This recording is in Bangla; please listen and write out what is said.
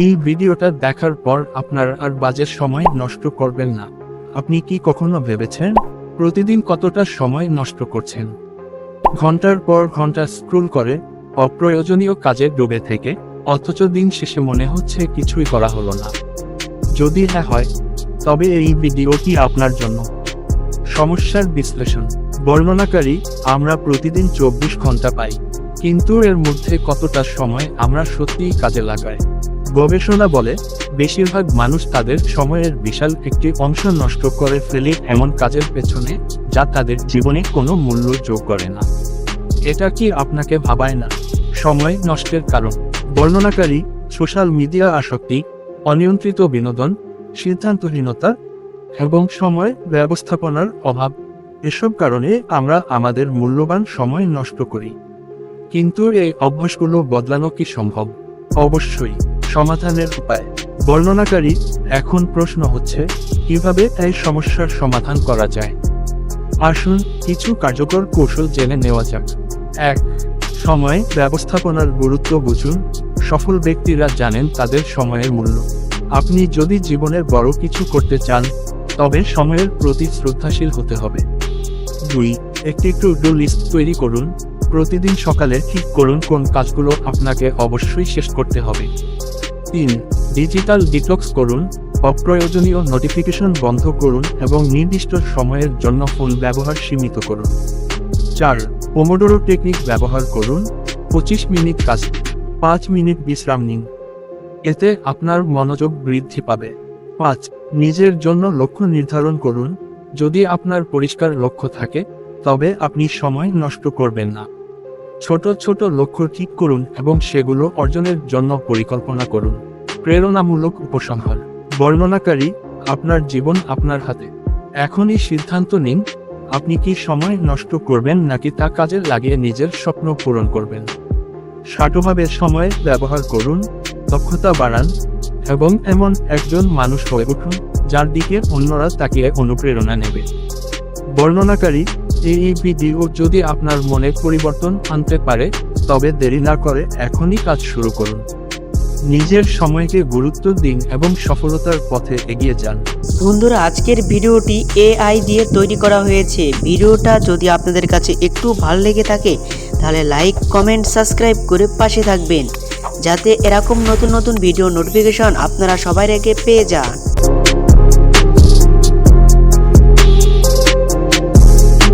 এই ভিডিওটা দেখার পর আপনার আর বাজে সময় নষ্ট করবেন না। আপনি কি কখনো ভেবেছেন? প্রতিদিন কতটা সময় নষ্ট করছেন? ঘণ্টার পর ঘণ্টা স্ক্রোল করে অপ্রয়োজনীয় কাজে ডুবে থেকে অথচ দিন শেষে মনে হচ্ছে কিছুই করা হলো না। যদি হ্যাঁ হয়, তবে এই ভিডিওটি আপনার জন্য? সমস্যার বিশ্লেষণ। বর্ণনাকারী, আমরা প্রতিদিন চব্বিশ ঘণ্টা পাই, কিন্তু এর মধ্যে কতটা সময় আমরা সত্যিই কাজে লাগাই? গবেষণা বলে, বেশিরভাগ মানুষ তাদের সময়ের বিশাল একটি অংশ নষ্ট করে ফেলে এমন কাজের পেছনে, যা তাদের জীবনে কোনো মূল্য যোগ করে না। এটা কি আপনাকে ভাবায় না? সময় নষ্টের কারণ। বর্ণনাকারী, সোশ্যাল মিডিয়া আসক্তি, অনিয়ন্ত্রিত বিনোদন, সিদ্ধান্তহীনতা, এবং সময় ব্যবস্থাপনার অভাব। এসব কারণে আমরা আমাদের মূল্যবান সময় নষ্ট করি। কিন্তু এই অভ্যাসগুলো বদলানো কি সম্ভব? অবশ্যই। সমাধানের উপায়। বর্ণনাকারী এখন প্রশ্ন হচ্ছে, কীভাবে এই সমস্যার সমাধান করা যায়? আসুন কিছু কার্যকর কৌশল জেনে নেওয়া যাক। এক, সময় ব্যবস্থাপনার গুরুত্ব বুঝুন। সফল ব্যক্তিরা জানেন তাদের সময়ের মূল্য। আপনি যদি জীবনের বড় কিছু করতে চান, তবে সময়ের প্রতি শ্রদ্ধাশীল হতে হবে। দুই, একটি টু ডু লিস্ট তৈরি করুন। প্রতিদিন সকালে ঠিক করুন কোন কাজগুলো আপনাকে অবশ্যই শেষ করতে হবে। তিন, ডিজিটাল ডিটক্স করুন, অপ্রয়োজনীয় নোটিফিকেশন বন্ধ করুন এবং নির্দিষ্ট সময়ের জন্য ফোন ব্যবহার সীমিত করুন। চার পোমোডোরো টেকনিক ব্যবহার করুন, পঁচিশ মিনিট কাজ, পাঁচ মিনিট বিশ্রাম নিন। এতে আপনার মনোযোগ বৃদ্ধি পাবে। পাঁচ, নিজের জন্য লক্ষ্য নির্ধারণ করুন, যদি আপনার পরিষ্কার লক্ষ্য থাকে, তবে আপনি সময় নষ্ট করবেন না। ছোট ছোট লক্ষ্য ঠিক করুন এবং সেগুলো অর্জনের জন্য পরিকল্পনা করুন। প্রেরণামূলক উপসংহার। বর্ণনাকারী, আপনার জীবন আপনার হাতে। এখনই সিদ্ধান্ত নিন, আপনি কি সময় নষ্ট করবেন নাকি তা কাজে লাগিয়ে নিজের স্বপ্ন পূরণ করবেন। সাটুভাবে সময় ব্যবহার করুন, দক্ষতা বাড়ান, এবং এমন একজন মানুষ হয়ে উঠুন, যার দিকে অন্যরা তাকিয়ে অনুপ্রেরণা নেবে। বর্ণনাকারী, এই ভিডিও যদি আপনার মনে পরিবর্তন আনতে পারে, তবে দেরি না করে এখনই কাজ শুরু করুন। নিজের সময়কে গুরুত্ব দিন এবং সফলতার পথে এগিয়ে যান। বন্ধুরা, আজকের ভিডিওটি এআই দিয়ে তৈরি করা হয়েছে। ভিডিওটা যদি আপনাদের কাছে একটু ভালো লেগে থাকে, তাহলে লাইক কমেন্ট সাবস্ক্রাইব করে পাশে থাকবেন। যাতে এরকম নতুন নতুন ভিডিও নোটিফিকেশন আপনারা সবাই আগে পেয়ে যান।